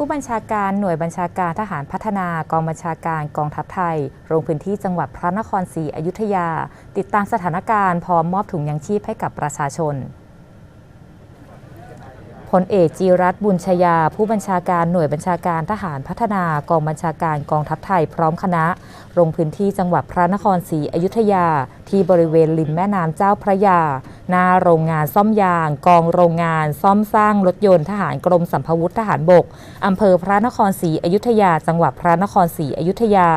ผู้บัญชาการหน่วยบัญชาการทหารพัฒนากองบัญชาการกองทัพไทยลงพื้นที่จังหวัดพระนครศรีอยุธยา ติดตามสถานการณ์พร้อมมอบถุงยังชีพให้กับประชาชนพลเอกจีรัตบุญชยา ผู้บัญชาการหน่วยบัญชาการทหารพัฒนากองบัญชาการกองทัพไทยพร้อมคณะ ลงพื้นที่จังหวัดพระนครศรีอยุธยา ที่บริเวณริมแม่น้ำเจ้าพระยา หน้าโรงงานซ่อมยาง กองโรงงานซ่อมสร้างรถยนต์ทหารกรมสัมภวุธทหารบก อำเภอพระนครศรีอยุธยา จังหวัดพระนครศรีอยุธยา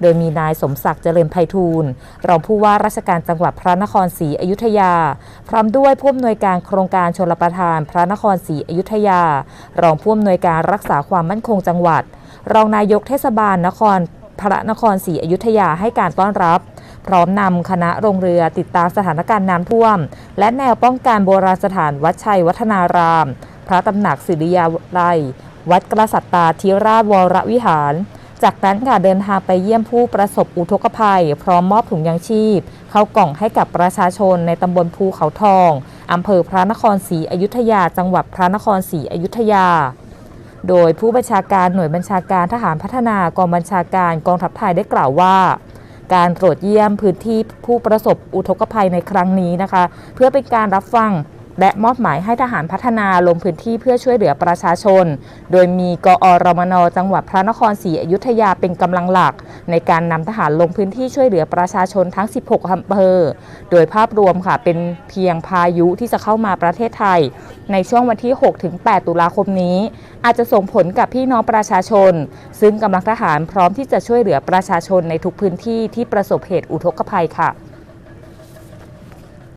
โดยมีนายสมศักดิ์เจริญไพฑูรย์รองผู้ว่าราชการจังหวัดพระนครศรีอยุธยา พร้อมด้วยผู้อำนวยการโครงการชลประทาน พระนครศรีอยุธยา รองผู้อำนวยการรักษาความมั่นคงจังหวัด รองนายกเทศบาลนคร พระนครศรีอยุธยาให้การต้อนรับ พร้อมนำคณะโรงเรือติดตามสถานการณ์น้ำท่วม และแนวป้องกันโบราณสถานวัดชัยวัฒนาราม พระตำหนักศิริยาลัย วัดกระสัตตาธิราชวรวิหาร จากนั้นค่ะเดินทางไปเยี่ยมผู้ประสบอุทกภัย พร้อมมอบถุงยางชีพ เข้ากล่องให้กับประชาชนในตำบลภูเขาทองอำเภอพระนครศรีอยุธยา จังหวัดพระนครศรีอยุธยา โดยผู้บัญชาการหน่วยบัญชาการทหารพัฒนากองบัญชาการกองทัพไทยได้กล่าวว่า การตรวจเยี่ยมพื้นที่ผู้ประสบอุทกภัยในครั้งนี้นะคะ เพื่อเป็นการรับฟัง และมอบหมายให้ทหารพัฒนาลงพื้นที่เพื่อช่วยเหลือประชาชน โดยมีกอรมนจังหวัดพระนครศรีอยุธยาเป็นกำลังหลัก ในการนำทหารลงพื้นที่ช่วยเหลือประชาชนทั้ง 16อำเภอ โดยภาพรวมค่ะเป็นเพียงพายุที่จะเข้ามาประเทศไทย ในช่วงวันที่ 6-8 ตุลาคมนี้ อาจจะส่งผลกับพี่น้องประชาชน ซึ่งกำลังทหารพร้อมที่จะช่วยเหลือประชาชนในทุกพื้นที่ที่ประสบเหตุอุทกภัยค่ะ